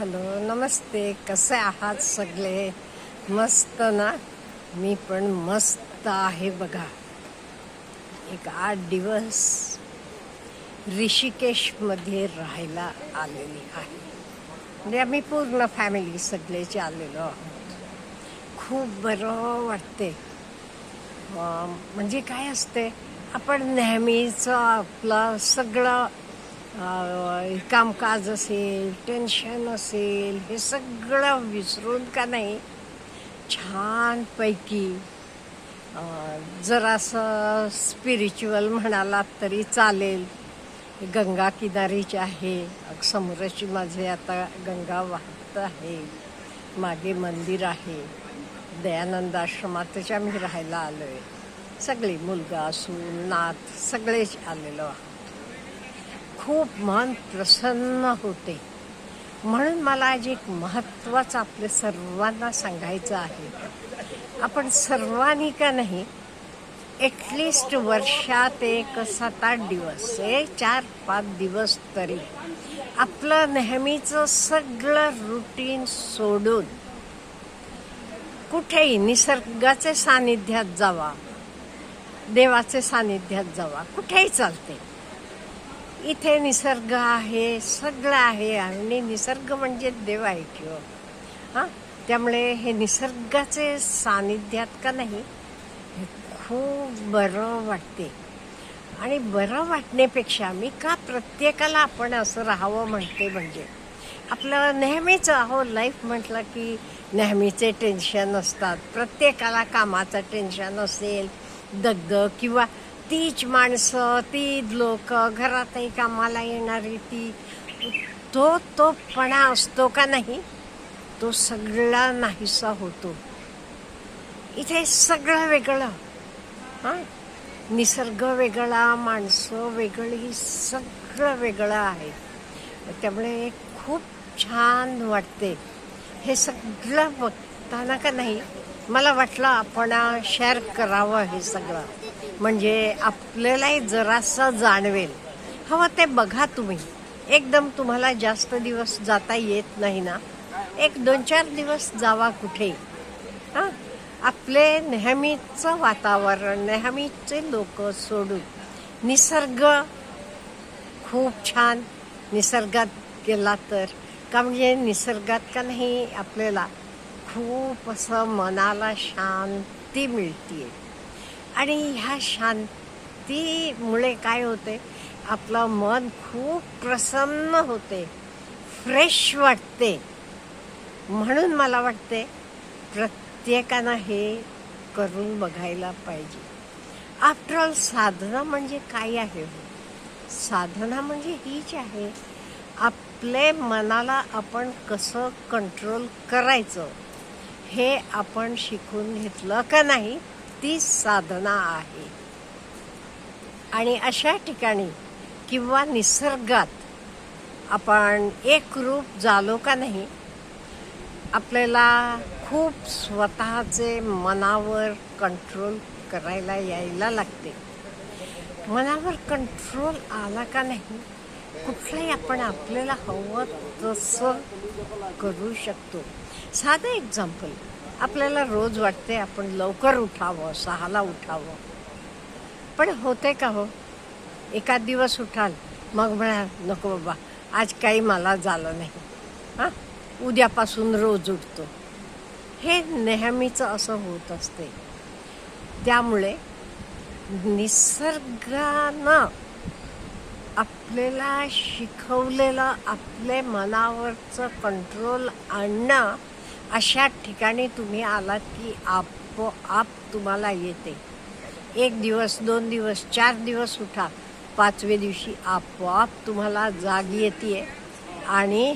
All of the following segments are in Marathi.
हॅलो नमस्ते कसे आहात सगळे? मस्त ना? मी पण मस्त आहे बघा. एक आठ दिवस ऋषिकेशमध्ये राहायला आलेली आहे. म्हणजे आम्ही पूर्ण फॅमिली सगळेचे आलेलो आहोत. खूप बरं वाटते. म्हणजे काय असते? आपण नेहमीचं आपलं सगळं कामकाज असेल टेन्शन असेल हे सगळं विसरून का नाही छानपैकी जरासं स्पिरिच्युअल म्हणालात तरी चालेल. गंगा किनारीची आहे. समोरची माझे आता गंगा वाहत आहे. मागे मंदिर आहे. दयानंद आश्रमातच आम्ही राहायला आलो आहे सगळे मुलगा सून नात सगळेच आलेलो आहोत. खूप मन प्रसन्न होते. म्हणून मला आज एक महत्त्वाचं आपल्या सर्वांना सांगायचं आहे. आपण सर्वांनी का नाही ॲटलिस्ट वर्षात एक सात आठ दिवस हे चार पाच दिवस तरी आपलं नेहमीचं सगळं रुटीन सोडून कुठेही निसर्गाचे सानिध्यात जावा देवाचे सानिध्यात जावा कुठेही चालते. इथे निसर्ग आहे सगळं आहे आणि निसर्ग म्हणजे देव आहे किंवा. हां? त्यामुळे हे निसर्गाचे सानिध्यात का नाही हे खूप बरं वाटते. आणि बरं वाटण्यापेक्षा मी का प्रत्येकाला आपण असं राहावं म्हणते म्हणजे आपलं नेहमीच अहो लाईफ म्हटलं की नेहमीचे टेन्शन असतात. प्रत्येकाला कामाचं टेन्शन असेल दगदग किंवा तीच माणसं ती लोक घरातही कामाला येणारी ती. तो तोपणा असतो का नाही तो सगळा नाहीसा होतो. इथे सगळं वेगळं. हां? निसर्ग वेगळा माणसं वेगळी सगळं वेगळं आहे. त्यामुळे खूप छान वाटते. हे सगळं बघताना का नाही मला वाटलं आपण शेअर करावं हे सगळं. म्हणजे आपल्यालाही जरासं जाणवेल. हवं ते बघा तुम्ही. एकदम तुम्हाला जास्त दिवस जाता येत नाही ना. एक दोन चार दिवस जावा कुठे. हां? आपले नेहमीचं वातावरण नेहमीचे लोक सोडून निसर्ग खूप छान. निसर्गात गेला तर. का म्हणजे निसर्गात का नाही आपल्याला खूप असं मनाला शांती मिळते आणि ह्या शांतीमुळे काय होते आपलं मन खूप प्रसन्न होते. फ्रेश वाटते. म्हणून मला वाटते प्रत्येकानं हे करून बघायला पाहिजे. आफ्टर ऑल साधना म्हणजे काय आहे हो? साधना म्हणजे हीच आहे. आपले मनाला आपण कसं कंट्रोल करायचं हे आपण शिकून घेतलं का नाही? ती साधना आहे. आणि अशा ठिकाणी किंवा निसर्गात आपण एक रूप झालो का नाही आपल्याला खूप स्वतःचे मनावर कंट्रोल करायला यायला लागते. मनावर कंट्रोल आला का नाही कुठलंही आपण आपल्याला हवं तसं करू शकतो. साधं एक्झाम्पल आपल्याला रोज वाटते आपण लवकर उठावं सहाला उठावं. पण होते का हो? एखाद दिवस उठाल मग म्हणा नको बाबा आज काही मला झालं नाही. हां? उद्यापासून रोज उठतो. हे नेहमीचं असं होत असते. त्यामुळे निसर्गानं आपल्याला शिकवलेलं आपले मनावरचं कंट्रोल आणणं अशा ठिकाणी तुम्ही आलात की आपोआप तुम्हाला येते. एक दिवस दोन दिवस चार दिवस उठा पाचवे दिवशी आपोआप तुम्हाला जाग येते आणि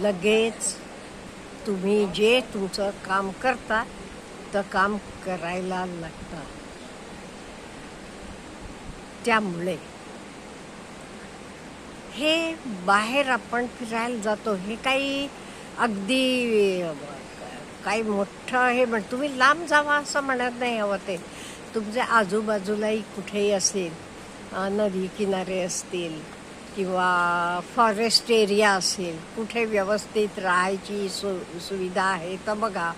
लगेच तुम्ही जे तुमचं काम करता तर काम करायला लागतं. त्यामुळे हे बाहेर आपण फिरायला जातो हे काही अगदी काही मोठं हे म्हण तुम्ही लांब जावा असं म्हणत नाही हवं ते. तुमच्या आजूबाजूलाही कुठेही असेल नदी किनारे असतील किंवा फॉरेस्ट एरिया असेल कुठे व्यवस्थित राहायची सु सुविधा आहे तर बघा.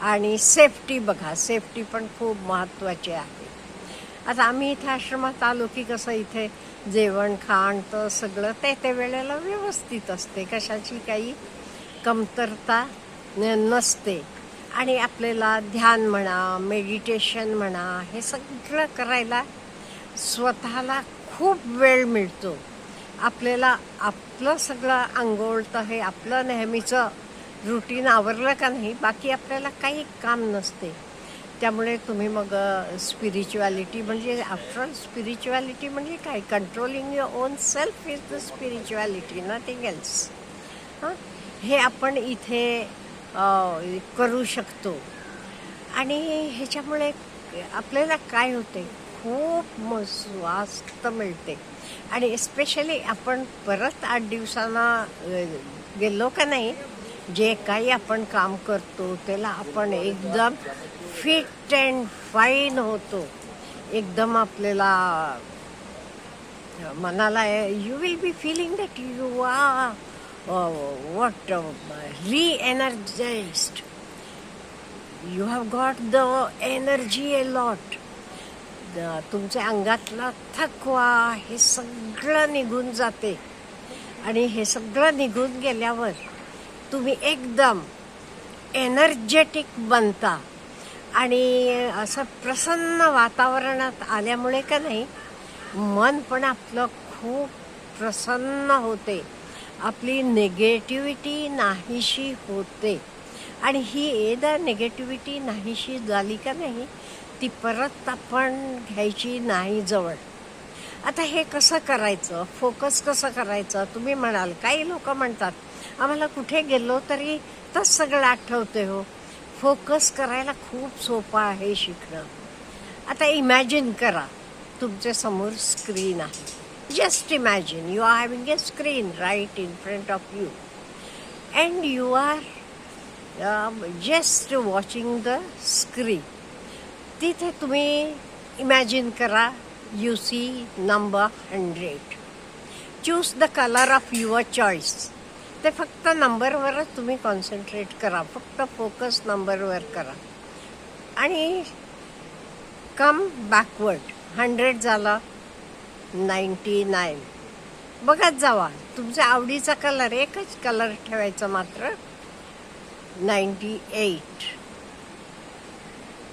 आणि सेफ्टी बघा सेफ्टी पण खूप महत्त्वाची आहे. आता आम्ही इथे आश्रमात आलो की कसं इथे जेवण खाण तर सगळं ते ते वेळेला व्यवस्थित असते. कशाची काही कमतरता नसते. आणि आपल्याला ध्यान म्हणा मेडिटेशन म्हणा हे सगळं करायला स्वतःला खूप वेळ मिळतो. आपल्याला आपलं सगळं आंघोळतं हे आपलं नेहमीचं रुटीन आवरलं का नाही बाकी आपल्याला काही काम नसते. त्यामुळे तुम्ही मग स्पिरिच्युअलिटी म्हणजे आफ्टर स्पिरिच्युअलिटी म्हणजे काय? Controlling your own self is the spirituality nothing else हां? हे आपण इथे करू शकतो. आणि ह्याच्यामुळे आपल्याला काय होते? खूप म मिळते. आणि एस्पेशली आपण परत आठ दिवसांना गेलो का नाही जे काही आपण काम करतो त्याला आपण एकदम फिट अँड फाईन होतो. एकदम आपल्याला मनाला you will be feeling that you are what reenergised you have got the energy a lot तुमच्या अंगातला थकवा हे सगळं निघून जाते. आणि हे सगळं निघून गेल्यावर तुम्ही एकदम एनर्जेटिक बनता. आणि असं प्रसन्न वातावरणात आल्यामुळे का नाही मन पण आपलं खूप प्रसन्न होते. आपली निगेटिव्हिटी नाहीशी होते. आणि ही एकदा निगेटिव्हिटी नाहीशी झाली का नाही ती परत आपण घ्यायची नाही जवळ. आता हे कसं करायचं? फोकस कसं करायचं? तुम्ही म्हणाल काही लोक म्हणतात आम्हाला कुठे गेलो तरी तर सगळं आठवते हो. फोकस करायला खूप सोपं आहे शिकणं. आता इमॅजिन करा तुमच्यासमोर स्क्रीन आहे. Just imagine you are having screen screen right in front of you and you are just watching the screen तिथे तुम्ही इमॅजिन करा you see number hundred choose the colour of your choice ते फक्त नंबरवरच तुम्ही कॉन्सन्ट्रेट करा फक्त फोकस नंबरवर करा. आणि कम बॅकवर्ड हंड्रेड झाला नाईन्टी नाईन. बघत जावा. तुमच्या आवडीचा कलर एकच कलर ठेवायचा मात्र. Ninety eight.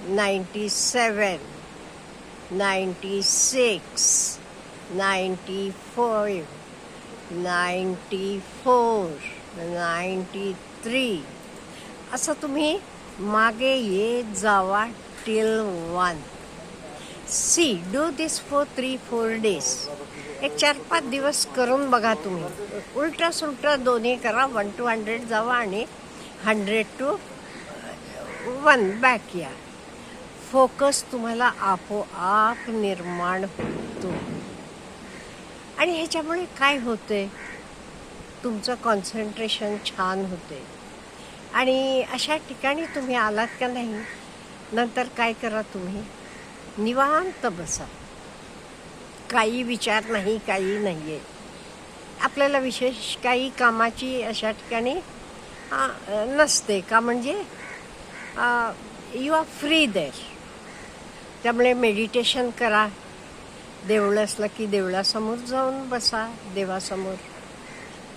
Ninety seven. Ninety six. Ninety five. Ninety four. Ninety three. असं तुम्ही मागे येत जावा till one see do this for three four days एक चार पाच दिवस करून बघा तुम्ही. उलटं सुलटं दोन्ही करा वन टू हंड्रेड जावा आणि हंड्रेड टू वन बॅक या. फोकस तुम्हाला आपोआप निर्माण होतो. आणि ह्याच्यामुळे काय होते तुमचं कॉन्सन्ट्रेशन छान होते आणि अशा ठिकाणी तुम्ही आलात का नाही? नंतर काय करा तुम्ही? निवांत बसा. काही विचार नाही काही नाही आहे आपल्याला विशेष काही कामाची अशा ठिकाणी नसते का म्हणजे यू आर फ्री देर त्यामुळे मेडिटेशन करा. देवळं असलं की देवळासमोर जाऊन बसा देवासमोर.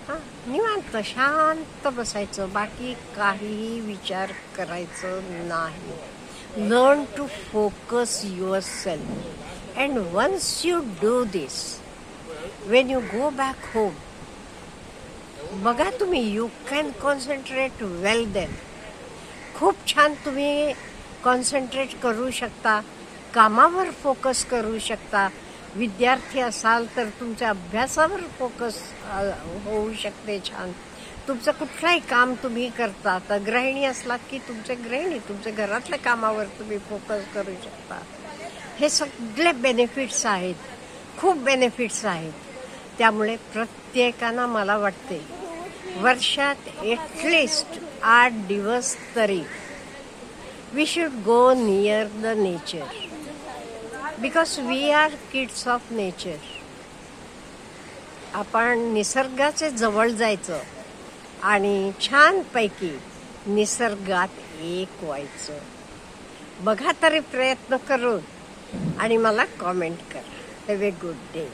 हां निवांत शांत बसायचं. बाकी काहीही विचार करायचं नाही. Learn to focus yourself and once you do this when you go back home बघा तुम्ही you can concentrate well then खूप छान तुम्ही कॉन्सन्ट्रेट करू शकता कामावर फोकस करू शकता. विद्यार्थी असाल तर तुमच्या अभ्यासावर फोकस होऊ शकते छान. तुमचं कुठलंही काम तुम्ही करता तर गृहिणी असलात की तुमचे गृहिणी तुमच्या घरातल्या कामावर तुम्ही फोकस करू शकता. हे सगळे बेनिफिट्स आहेत. खूप बेनिफिट्स आहेत. त्यामुळे प्रत्येकानं मला वाटते वर्षात एटलिस्ट आठ दिवस तरी we should go near the nature because we are kids of nature आपण निसर्गाचे जवळ जायचं. आणि छानपैकी निसर्गात एक व्हायचं. बघा तरी प्रयत्न करून आणि मला कॉमेंट करा. Have a good day